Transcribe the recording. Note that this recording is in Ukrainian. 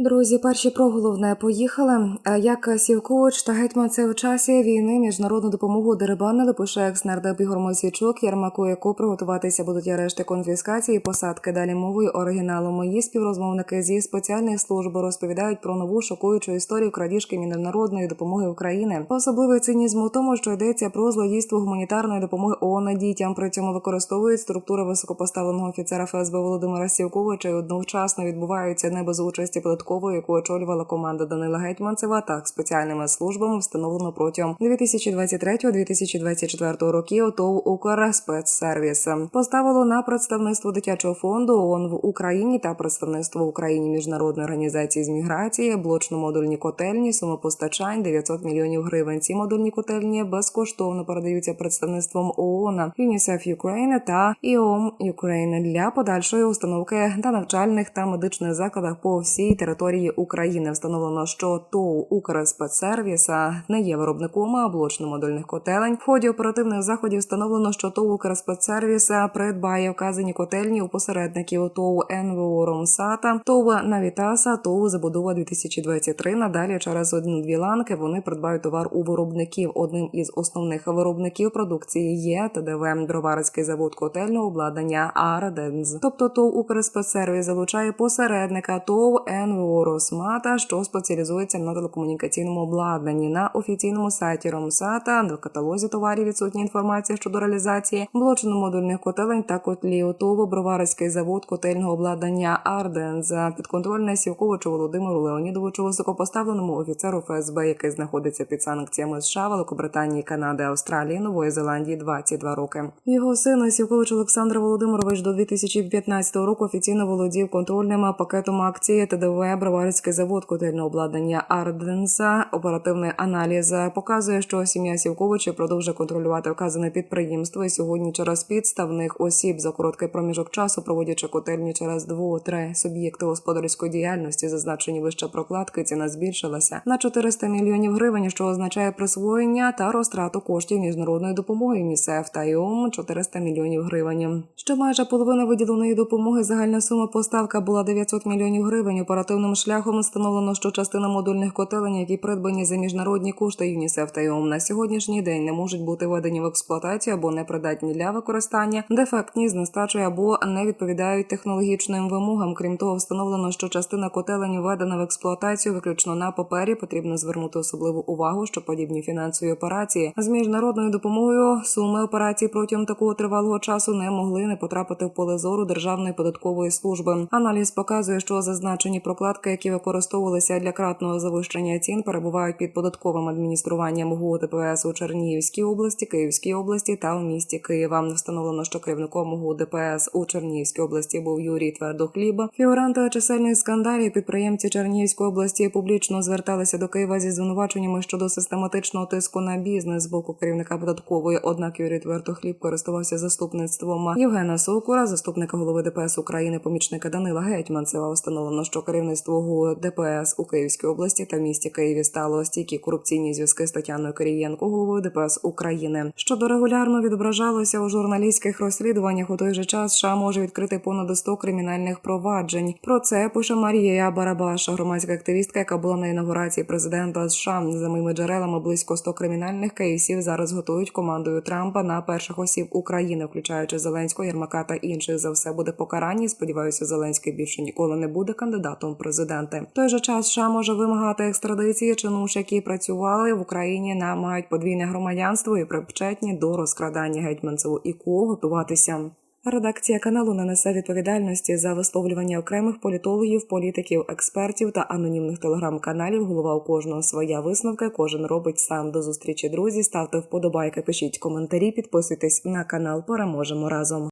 Друзі, перші про головне поїхали. Як Сівкович та гетьман це в часі війни міжнародну допомогу дерибанили, пише екс-нардеп Ігор Мосійчук, Єрмаку, яку приготуватися будуть арешти конфіскації, посадки. Далі мовою оригіналу. Мої співрозмовники зі спеціальних служб розповідають про нову шокуючу історію крадіжки міжнародної допомоги України. Особливий цинізм у тому, що йдеться про злодійство гуманітарної допомоги ООН дітям. При цьому використовують структури високопоставленого офіцера ФСБ Володимира Сівковича і одночасно відбуваються не без участі податкової, яку очолювала команда Данила Гетьманцева. Так спеціальними службами встановлено протягом 2023-2024 років. ТОВ «Укрспецсервіс» поставило на представництво дитячого фонду ООН в Україні та представництво в Україні міжнародної організації з міграції, блочно-модульні котельні, сума постачань 900 мільйонів гривень. Ці модульні котельні безкоштовно передаються представництвом ООН, ЮНІСЕФ Ukraine та ІОМ Ukraine для подальшої установки та навчальних та медичних закладах по всій території України. Встановлено, що ТОВ «Укрспецсервіса» не є виробником блочно-модульних котелень. В ході оперативних заходів встановлено, що ТОВ «Укрспецсервіса» придбає вказані котельні у посередників ТОВ НВО «Ромсата», ТОВ «Навітаса», ТОВ «Забудова 2023». Надалі через одну-дві ланки вони придбають товар у виробників. Одним із основних виробників продукції є ТДВ Броварський завод котельного обладнання «Арденз». Тобто ТОВ «Укрспецсервіс» залучає посередника ТОВ НВО «Росмата», що спеціалізується на телекомунікаційному обладнанні. На офіційному сайті Ромсата в каталозі товарів відсутня інформація щодо реалізації блочно-модульних котелень та котлів. ТОВ Броварський завод котельного обладнання «Арденз» підконтрольне Сівковичу Володимиру Леонідовичу високопоставленому офіцеру ФСБ, який знаходиться під санкціями США, Великобританії, Канади, Австралії, Нової Зеландії 22 роки. Його син Сівкович Олександр Володимирович до 2015 року офіційно володів контрольним пакетом акції ТДВ Броварський завод котельного обладнання Арденса. Оперативний аналіз показує, що сім'я Сівковича продовжує контролювати вказане підприємство. І сьогодні через підставних осіб за короткий проміжок часу, проводячи котельні через двох-три суб'єкти господарської діяльності, зазначені вище прокладки, ціна збільшилася на 400 мільйонів гривень, що означає присвоєння та розтрату коштів міжнародної допомоги ЮНІСЕФ та ЙОМ 400 мільйонів гривень. Що майже половина виділеної допомоги загальна сума поставка була 900 мільйонів гривень. Оперативним шляхом встановлено, що частина модульних котелень, які придбані за міжнародні кошти ЮНІСЕФ та ЙОМ на сьогоднішній день не можуть бути введені в експлуатацію або непридатні для використання, дефектні з нестачею або не відповідають технологічним вимогам. Крім того, встановлено, що частина котелень введена в експлуатацію виключно на папері. Потрібно звернути особливу увагу, що подібні фінансові операції з міжнародною допомогою суми операцій протягом такого тривалого часу не могли не потрапити в поле зору Державної податкової служби. Аналіз показує, що зазначені прокладки, які використовувалися для кратного завищення цін, перебувають під податковим адмініструванням ГУ ДПС у Чернігівській області, Київській області та у місті Києва. Встановлено, що керівником ГУ ДПС у Чернігівській області був Юрій Твердохліб. Фігуранти чисельних скандалів підприємці Чернігівської області публічно зверталися до Києва зі звинуваченнями щодо систематичного тиску на бізнес з боку керівника податкової. Однак Юрій Твердохліб користувався заступництвом Євгена Сокура, заступника голови ДПС України, помічника Данила Гетьманцева. Встановлено, що керівництво ГУ ДПС у Київській області та місті Києві стало стійкі корупційні зв'язки з Тетяною Кирієнко, головою ДПС України. Щодо регулярно відображалося у журналістських розслідуваннях у той же час США може відкрити понад 100 кримінальних проваджень. Про це пише Марія Барабаша, громадська активістка, яка була на інаугурації президента США. За моїми джерелами близько 100 кримінальних кейсів зараз готують командою Трампа на перших осіб України, включаючи Зеленського, Єрмака та інших. За все буде покарані. Сподіваюся, Зеленський більше ніколи не буде кандидатом в президенти. В той же час США може вимагати екстрадиції чинуш, які працювали в Україні на мають подвійне громадянство і причетні до розкрадання гетьманцеву і ко готуватися. Редакція каналу не несе відповідальності за висловлювання окремих політологів, політиків, експертів та анонімних телеграм-каналів. Голова у кожного своя висновка. Кожен робить сам до зустрічі. Друзі, ставте вподобайки, пишіть коментарі, підписуйтесь на канал. Переможемо разом.